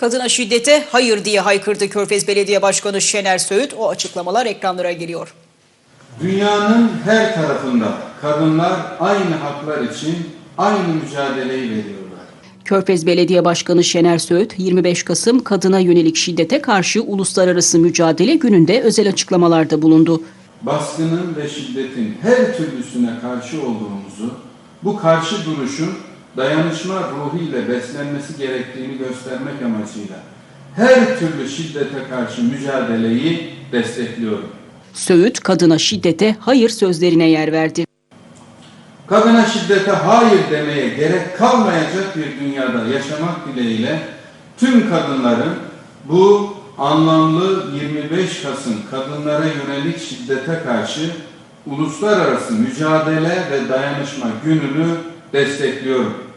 Kadına şiddete hayır diye haykırdı Körfez Belediye Başkanı Şener Söğüt. O açıklamalar ekranlara geliyor. Dünyanın her tarafında kadınlar aynı haklar için aynı mücadeleyi veriyorlar. Körfez Belediye Başkanı Şener Söğüt 25 Kasım kadına yönelik şiddete karşı uluslararası mücadele gününde özel açıklamalarda bulundu. Baskının ve şiddetin her türlüsüne karşı olduğumuzu, bu karşı duruşun dayanışma ruhu ile beslenmesi gerektiğini göstermek amacıyla her türlü şiddete karşı mücadeleyi destekliyorum. Söğüt kadına şiddete hayır sözlerine yer verdi. Kadına şiddete hayır demeye gerek kalmayacak bir dünyada yaşamak dileğiyle tüm kadınların bu anlamlı 25 Kasım kadınlara yönelik şiddete karşı uluslararası mücadele ve dayanışma gününü destekliyorum.